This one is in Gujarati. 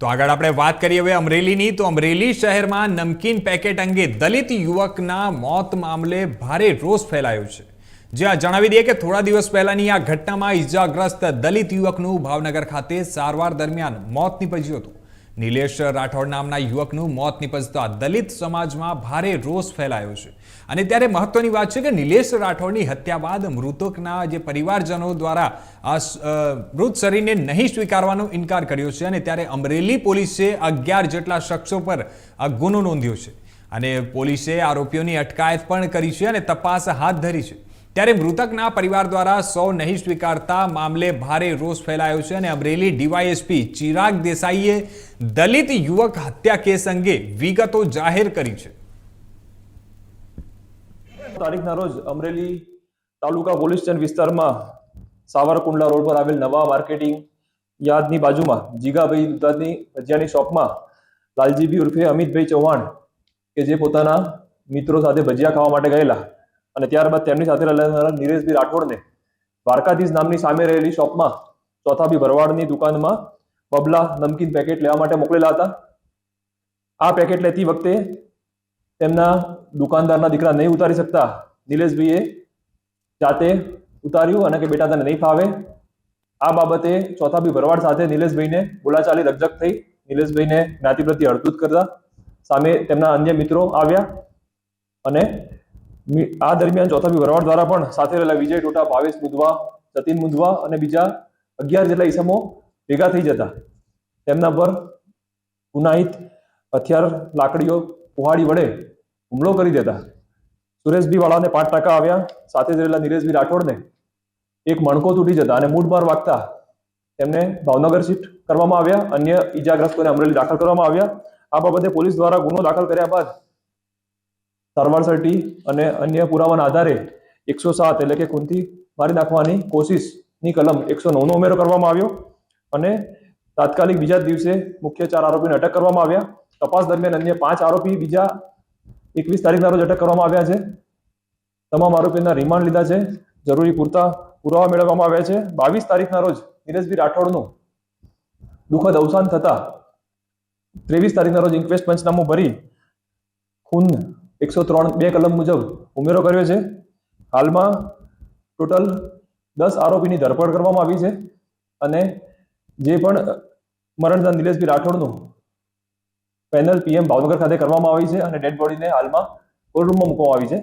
તો આગળ આપણે વાત કરીએ હવે અમરેલીની, તો અમરેલી શહેરમાં નમકીન પેકેટ અંગે દલિત યુવકના મોત મામલે ભારે રોષ ફેલાયો છે. જ્યાં જણાવી દઈએ કે થોડા દિવસ પહેલાની આ ઘટનામાં ઈજાગ્રસ્ત દલિત યુવકનું ભાવનગર ખાતે સારવાર દરમિયાન મોત નીપજ્યું હતું. નિલેશ રાઠોડ નામના યુવકનું મોત નિપજતા દલિત સમાજમાં ભારે રોષ ફેલાયો છે. અને ત્યારે મહત્વની વાત છે કે નિલેશ રાઠોડની હત્યા બાદ મૃતકના જે પરિવારજનો દ્વારા મૃત શરીરને નહીં સ્વીકારવાનો ઇનકાર કર્યો છે અને ત્યારે અમરેલી પોલીસે અગિયાર જેટલા શખ્સો પર ગુનો નોંધ્યો છે. અને પોલીસે આરોપીઓની અટકાયત પણ કરી છે અને તપાસ હાથ ધરી છે. ત્યારે મૃતકના પરિવાર દ્વારા સૌ નહીં સ્વીકારતા મામલે ભારે રોષ ફેલાયો છે અને Amreli D Y S P Chirag દેસાઈએ દલિત યુવક હત્યા કેસ અંગે વિગતો જાહેર કરી છે. તારીખના રોજ અમરેલી તાલુકા પોલીસ સ્ટેશન વિસ્તારમાં સાવરકુંડલા રોડ પર આવેલ નવા માર્કેટિંગ યાર્ડની બાજુમાં જીગાભાઈ દુધાની ભજીયાની શોપમાં લાલજીભાઈ ઉર્ફે અમિતભાઈ ચૌહાણ કે જે પોતાના મિત્રો સાથે ભજીયા ખાવા માટે ગયેલા અને ત્યારબાદ તેમની સાથે રહેલા નિરેશભાઈ રાઠોડને દ્વારકાધીશ નામની સામે રહેલી શોપમાં ચોથાભી ભરવાડની દુકાનમાં બબલા નમકીન પેકેટ લેવા માટે મોકલેલા હતા. આ પેકેટ લેતી વખતે તેમના દુકાનદારના દીકરા નહીં ઉતારી શકતા. નિલેશભાઈએ જાતે ઉતાર્યું અને કે બેટા તને નહીં ફાવે. આ બાબતે ચોથા બી ભરવાડ સાથે નિલેશભાઈને બોલાચાલી રકઝક થઈ. નિલેશભાઈને જ્ઞાતિ પ્રત્યે હળદૂત કરતા સામે તેમના અન્ય મિત્રો આવ્યા અને આ દરમિયાન ચોથા ભરવાડ દ્વારા પણ સાથે રહેલા વિજય ટોટા ભાવેશ મુદવા સતીન મુદવા અને બીજા અગિયાર જેટલા ઈસમો ભેગા થઈ જતા. તેમના પર ગુનાહિત, હથિયાર, લાકડીઓ, કુહાડી વડે હુમલો કરી દેતા. સુરેશભી વાળાને પાંચ ટકા આવ્યા. સાથે જ રહેલા નિરેશભી રાઠોડને એક મણકો તૂટી જતા અને માર વાગતા તેમને ભાવનગર શિફ્ટ કરવામાં આવ્યા. અન્ય ઈજાગ્રસ્તોને અમરેલી દાખલ કરવામાં આવ્યા. આ બાબતે પોલીસ દ્વારા ગુનો દાખલ કર્યા બાદ સારવાર સર્ટી અને અન્ય પુરાવાના આધારે એકસો સાત એટલે કે ખૂનથી મારી નાખવાની કોશિશની કલમ એકસો નવનો ઉમેરો કરવામાં આવ્યો અને તાત્કાલિક બીજા દિવસે મુખ્ય ચાર આરોપીને અટક કરવામાં આવ્યા. તપાસ દરમિયાન અન્ય પાંચ આરોપી બીજા એકવીસ તારીખના રોજ અટક કરવામાં આવ્યા છે. તમામ આરોપીના રિમાન્ડ લીધા છે. જરૂરી પૂરતા પુરાવા મેળવવામાં આવ્યા છે. બાવીસ તારીખના રોજ નીરજભાઈ રાઠોડનું દુઃખદ અવસાન થતા ત્રેવીસ તારીખના રોજ ઇન્ક્વેસ્ટ પંચનામું ભરી ખૂન એકસો ત્રણ, બે કલમ મુજબ ઉમેરો કર્યો છે. હાલમાં ટોટલ દસ આરોપીની ધરપકડ કરવામાં આવી છે અને જે પણ મરણદંડ નિલેશભાઈ રાઠોડનું પેનલ પીએમ ભાવનગર ખાતે કરવામાં આવી છે અને ડેડ બોડીને હાલમાં કોર્ટરૂમમાં મૂકવામાં આવી છે.